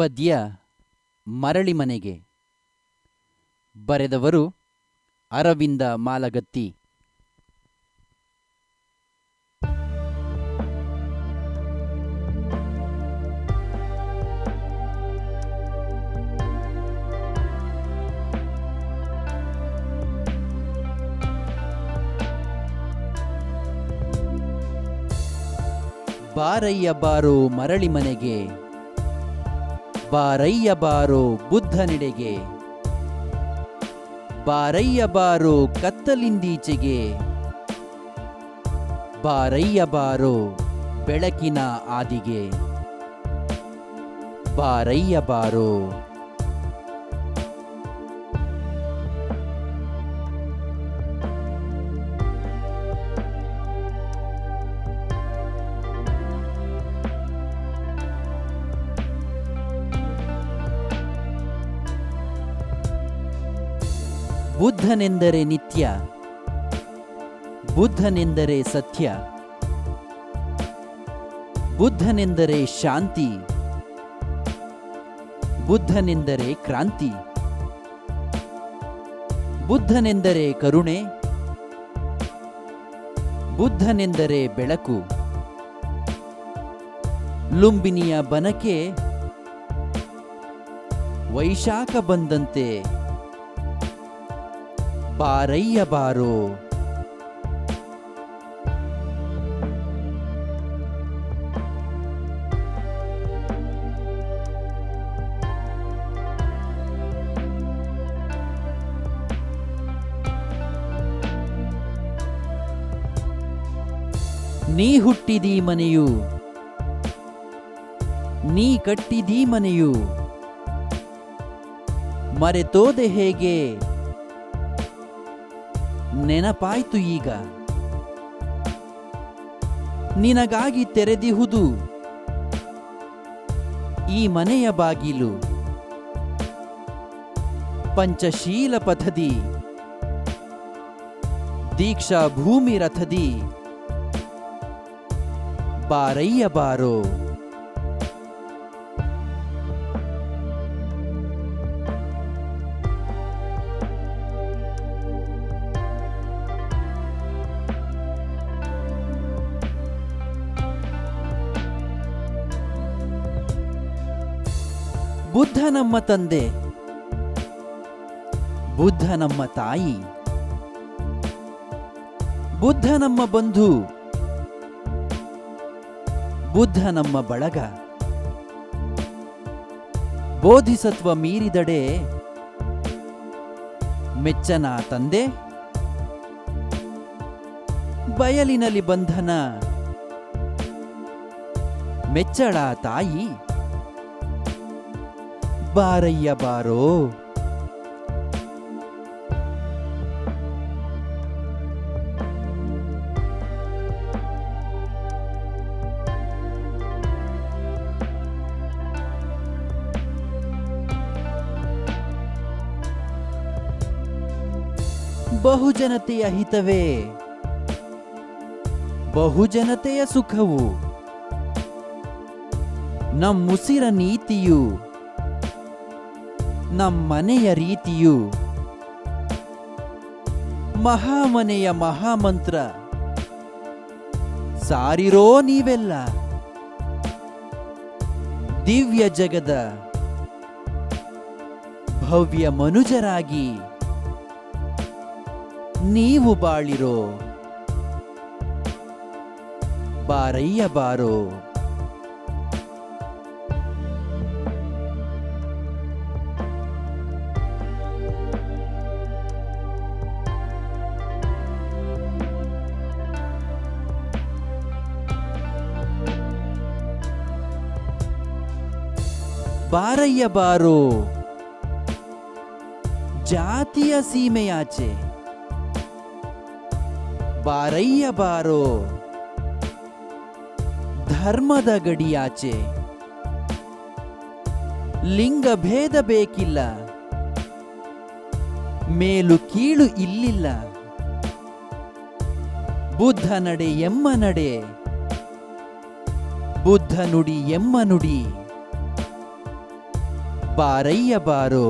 ಪದ್ಯ ಮರಳಿ ಮನೆಗೆ. ಬರೆದವರು ಅರವಿಂದ ಮಾಲಗತ್ತಿ. ಬಾರಯ್ಯ ಬಾರೋ ಮರಳಿ ಮನೆಗೆ. ಬಾರಯ್ಯ ಬಾರೋ ಬುದ್ಧನೆಡೆಗೆ. ಬಾರಯ್ಯ ಬಾರೋ ಕತ್ತಲಿಂದೀಚೆಗೆ. ಬಾರಯ್ಯ ಬಾರೋ ಬೆಳಕಿನ ಆದಿಗೆ. ಬಾರಯ್ಯ ಬಾರೋ ಬುದ್ಧನೆಂದರೆ ನಿತ್ಯ, ಬುದ್ಧನೆಂದರೆ ಸತ್ಯ, ಬುದ್ಧನೆಂದರೆ ಶಾಂತಿ, ಬುದ್ಧನೆಂದರೆ ಕ್ರಾಂತಿ, ಬುದ್ಧನೆಂದರೆ ಕರುಣೆ, ಬುದ್ಧನೆಂದರೆ ಬೆಳಕು, ಲುಂಬಿನಿಯ ಬನಕೆ ವೈಶಾಖ ಬಂದಂತೆ ಬಾರಯ್ಯ ಬಾರೋ. ನೀ ಹುಟ್ಟಿದೀ ಮನೆಯು. ನೀ ಕಟ್ಟಿದೀ ಮನೆಯು. ಮರೆತೋದೆ ಹೇಗೆ? ನೆನಪಾಯ್ತು ಈಗ. ನಿನಗಾಗಿ ತೆರೆದಿಹುದು. ಈ ಮನೆಯ ಬಾಗಿಲು. ಪಂಚಶೀಲ ಪಥದಿ. ದೀಕ್ಷಾ ಭೂಮಿ ರಥದಿ. ಬಾರಯ್ಯ ಬಾರೋ. ಬುದ್ಧ ನಮ್ಮ ತಂದೆ. ಬುದ್ಧ ನಮ್ಮ ತಾಯಿ. ಬುದ್ಧ ನಮ್ಮ ಬಂಧು. ಬುದ್ಧ ನಮ್ಮ ಬಳಗ. ಬೋಧಿಸತ್ವ ಮೀರಿದಡೆ. ಮೆಚ್ಚನ ತಂದೆ. ಬಯಲಿನಲ್ಲಿ ಬಂಧನ. ಮೆಚ್ಚಳ ತಾಯಿ. ಬಾರಯ್ಯ ಬಾರೋ ಬಹುಜನತೆಯ ಹಿತವೇ ಬಹುಜನತೆಯ ಸುಖವು ನಮ್ಮುಸಿರ ನೀತಿಯು ನಮ್ಮನೆಯ ರೀತಿಯು. ಮಹಾಮನೆಯ ಮಹಾಮಂತ್ರ. ಸಾರಿರೋ ನೀವೆಲ್ಲ. ದಿವ್ಯ ಜಗದ. ಭವ್ಯ ಮನುಜರಾಗಿ. ನೀವು ಬಾಳಿರೋ. ಬಾರಯ್ಯ ಬಾರೋ. ಬಾರಯ್ಯ ಬಾರೋ. ಜಾತಿಯ ಸೀಮೆಯಾಚೆ. ಬಾರಯ್ಯ ಬಾರೋ. ಧರ್ಮದ ಗಡಿಯಾಚೆ. ಲಿಂಗ ಭೇದ ಬೇಕಿಲ್ಲ. ಮೇಲು ಕೀಳು ಇಲ್ಲಿಲ್ಲ. ಬುದ್ಧ ನಡೆ ಎಮ್ಮ ನಡೆ. ಬುದ್ಧ ನುಡಿ ಎಮ್ಮ ನುಡಿ. ಬಾರಯ್ಯ ಬಾರೋ.